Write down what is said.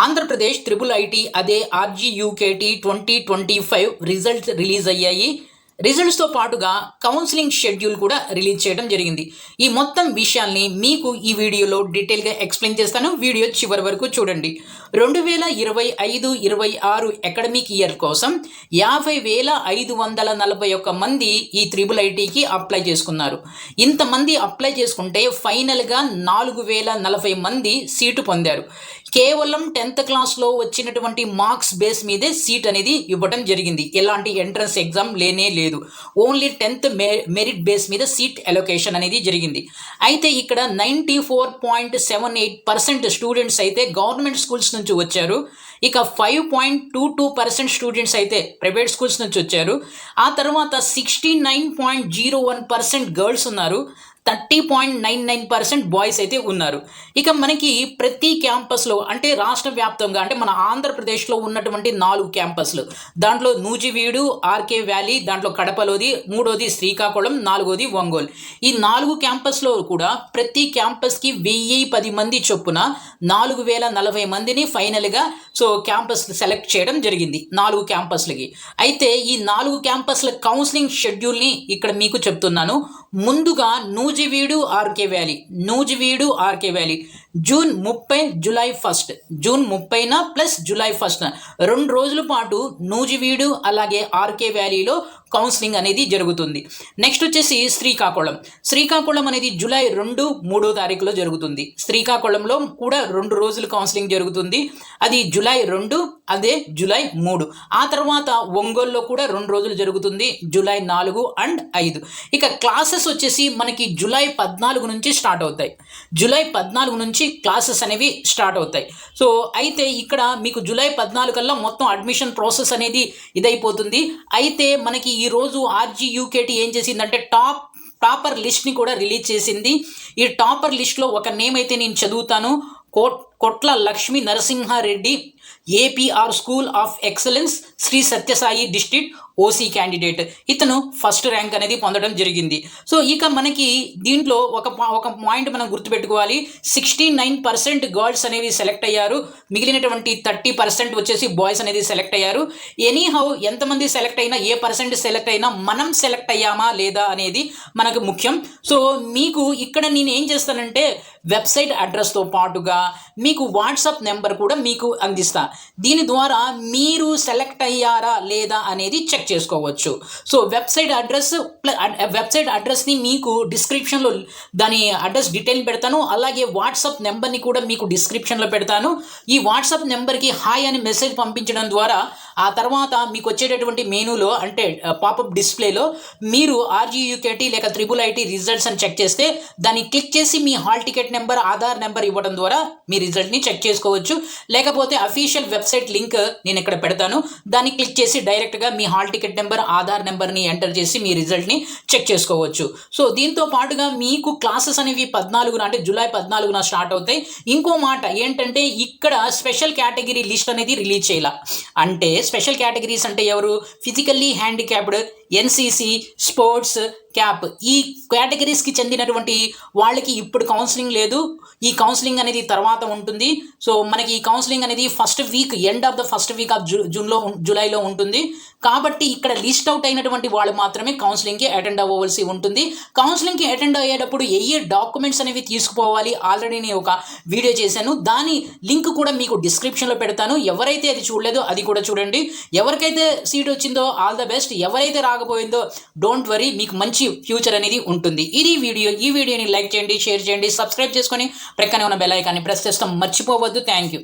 Andhra Pradesh triple IT అదే RGUKT twenty twenty five results release అయ్యాయి. రిజల్ట్స్తో పాటుగా కౌన్సిలింగ్ షెడ్యూల్ కూడా రిలీజ్ చేయడం జరిగింది. ఈ మొత్తం విషయాల్ని మీకు ఈ వీడియోలో డీటెయిల్గా ఎక్స్ప్లెయిన్ చేస్తాను. వీడియో చివరి వరకు చూడండి. రెండు వేల ఇరవై ఐదు ఇరవై ఆరు అకాడమిక్ ఇయర్ కోసం యాభై వేల ఐదు వందల నలభై ఒక్క మంది ఈ త్రిబుల్ ఐటీకి అప్లై చేసుకున్నారు. ఇంతమంది అప్లై చేసుకుంటే ఫైనల్గా నాలుగు వేల నలభై మంది సీటు పొందారు. కేవలం టెన్త్ క్లాస్లో వచ్చినటువంటి మార్క్స్ బేస్ మీదే సీట్ అనేది ఇవ్వడం జరిగింది. ఎలాంటి ఎంట్రన్స్ ఎగ్జామ్ లేనే లేదు. Only tenth me merit base మీద సీట్ అలొకేషన్ అనేది జరిగింది. అయితే ఇక్కడ ninety four point seven eight percent students అయితే గవర్నమెంట్ స్కూల్స్ నుంచి వచ్చారు. ఇక five point two two percent students అయితే ప్రైవేట్ స్కూల్స్ నుంచి వచ్చారు. ఆ తర్వాత sixty nine point zero one percent girls ఉన్నారు. Thirty point nine nine percent boys అయితే ఉన్నారు. ఇక మనకి ప్రతి క్యాంపస్లో అంటే రాష్ట్ర వ్యాప్తంగా అంటే మన ఆంధ్రప్రదేశ్లో ఉన్నటువంటి నాలుగు క్యాంపస్లు. దాంట్లో నూజివీడు ఆర్కే వ్యాలీ దాంట్లో కడపలోది మూడోది శ్రీకాకుళం నాలుగోది ఒంగోలు. ఈ నాలుగు క్యాంపస్లో కూడా ప్రతి క్యాంపస్కి వెయ్యి పది మంది చొప్పున నాలుగు వేల నలభై మందిని ఫైనల్గా సో క్యాంపస్ సెలెక్ట్ చేయడం జరిగింది నాలుగు క్యాంపస్లకి. అయితే ఈ నాలుగు క్యాంపస్ల కౌన్సిలింగ్ షెడ్యూల్ని ఇక్కడ మీకు చెప్తున్నాను. ముందుగా Nuzvid RK valley. Nuzvid RK valley. June ముప్పై జూలై ఫస్ట్. జూన్ ముప్పైన ప్లస్ జూలై ఫస్ట్న. రెండు రోజుల పాటు నూజివీడు అలాగే ఆర్కే వ్యాలీలో కౌన్సిలింగ్ అనేది జరుగుతుంది. నెక్స్ట్ వచ్చేసి శ్రీకాకుళం. శ్రీకాకుళం అనేది జూలై రెండు మూడో తారీఖులో జరుగుతుంది. శ్రీకాకుళంలో కూడా రెండు రోజులు కౌన్సిలింగ్ జరుగుతుంది. అది జూలై రెండు అదే జూలై మూడు. ఆ తర్వాత ఒంగోలులో కూడా రెండు రోజులు జరుగుతుంది. జూలై నాలుగు అండ్ ఐదు. ఇక క్లాసెస్ వచ్చేసి మనకి జూలై పద్నాలుగు నుంచి స్టార్ట్ అవుతాయి. జూలై పద్నాలుగు నుంచి క్లాసెస్ అనేవి స్టార్ట్ అవుతాయి. సో అయితే ఇక్కడ మీకు జూలై పద్నాలుగు కల్లా మొత్తం అడ్మిషన్ ప్రాసెస్ అనేది ఇదైపోతుంది. అయితే మనకి ఈరోజు ఆర్జీ యూకేటీ ఏం చేసిందంటే టాప్ టాపర్ లిస్ట్ని కూడా రిలీజ్ చేసింది. ఈ టాపర్ లిస్ట్లో ఒక నేమ్ అయితే నేను చదువుతాను. Coat Kotla Lakshmi Narasimha Reddy APR school of excellence Sri Sathya Sai district OC candidate ఇతను ఫస్ట్ ర్యాంక్ అనేది పొందడం జరిగింది. సో ఇక మనకి దీంట్లో ఒక ఒక పాయింట్ మనం గుర్తుపెట్టుకోవాలి. సిక్స్టీ నైన్ పర్సెంట్ గర్ల్స్ అనేవి సెలెక్ట్ అయ్యారు. మిగిలినటువంటి థర్టీ పర్సెంట్ వచ్చేసి బాయ్స్ అనేది సెలెక్ట్ అయ్యారు. ఎనీహౌ ఎంతమంది సెలెక్ట్ అయినా ఏ పర్సెంట్ సెలెక్ట్ అయినా మనం సెలెక్ట్ అయ్యామా లేదా అనేది మనకు ముఖ్యం. సో మీకు ఇక్కడ నేను ఏం చేస్తానంటే వెబ్సైట్ అడ్రస్తో పాటుగా మీకు వాట్సాప్ నెంబర్ కూడా మీకు అందిస్తా. దీని ద్వారా మీరు సెలెక్ట్ అయ్యారా లేదా అనేది చెక్ చేసుకోవచ్చు. సో వెబ్సైట్ అడ్రస్ వెబ్సైట్ అడ్రస్ని మీకు డిస్క్రిప్షన్లో దాని అడ్రస్ డీటెయిల్ పెడతాను. అలాగే వాట్సాప్ నెంబర్ని కూడా మీకు డిస్క్రిప్షన్లో పెడతాను. ఈ వాట్సాప్ నెంబర్కి హాయ్ అని మెసేజ్ పంపించడం ద్వారా ఆ తర్వాత మీకు వచ్చేటటువంటి మెనూలో అంటే పాపప్ డిస్ప్లేలో మీరు ఆర్జీయూకేటీ లేక త్రిబుల్ ఐటీ రిజల్ట్స్ అని చెక్ చేస్తే దాన్ని క్లిక్ చేసి మీ hall ticket number Aadhaar number ఇవ్వడం ద్వారా మీ రిజల్ట్ని చెక్ చేసుకోవచ్చు. లేకపోతే అఫీషియల్ వెబ్సైట్ లింక్ నేను ఇక్కడ పెడతాను. దాన్ని క్లిక్ చేసి డైరెక్ట్గా మీ హాల్ టికెట్ నెంబర్ ఆధార్ నెంబర్ని ఎంటర్ చేసి మీ రిజల్ట్ని చెక్ చేసుకోవచ్చు. సో దీంతో పాటుగా మీకు క్లాసెస్ అనేవి పద్నాలుగున అంటే జూలై పద్నాలుగున స్టార్ట్ అవుతాయి. ఇంకో మాట ఏంటంటే ఇక్కడ స్పెషల్ కేటగిరీ లిస్ట్ అనేది రిలీజ్ చేయాల. అంటే స్పెషల్ కేటగిరీస్ అంటే ఎవరు? Physically handicapped NCC sports CAP. ఈ కేటగిరీస్కి చెందినటువంటి వాళ్ళకి ఇప్పుడు కౌన్సిలింగ్ లేదు. ఈ కౌన్సిలింగ్ అనేది తర్వాత ఉంటుంది. సో మనకి ఈ కౌన్సిలింగ్ అనేది first week end of the first week of zoo జూన్లో జూలైలో ఉంటుంది. కాబట్టి ఇక్కడ లిస్ట్ అవుట్ అయినటువంటి వాళ్ళు మాత్రమే కౌన్సిలింగ్కి అటెండ్ అవ్వవలసి ఉంటుంది. కౌన్సిలింగ్కి అటెండ్ అయ్యేటప్పుడు ఏ ఏ డాక్యుమెంట్స్ అనేవి తీసుకుపోవాలి ఆల్రెడీ నేను ఒక వీడియో చేశాను. దాని లింక్ కూడా మీకు డిస్క్రిప్షన్లో పెడతాను. ఎవరైతే అది చూడలేదో అది కూడా చూడండి. ఎవరికైతే సీట్ వచ్చిందో ఆల్ ద బెస్ట్ ఎవరైతే రాకపోయిందో డోంట్ వరీ మీకు మంచి ఫ్యూచర్ అనేది ఉంటుంది. ఇది వీడియో. ఈ వీడియోని లైక్ చేయండి షేర్ చేయండి సబ్స్క్రైబ్ చేసుకొని ప్రక్కనే ఉన్న బెల్ ఐకాన్ని ప్రెస్ చేస్తాం. మర్చిపోవద్దు. Thank you.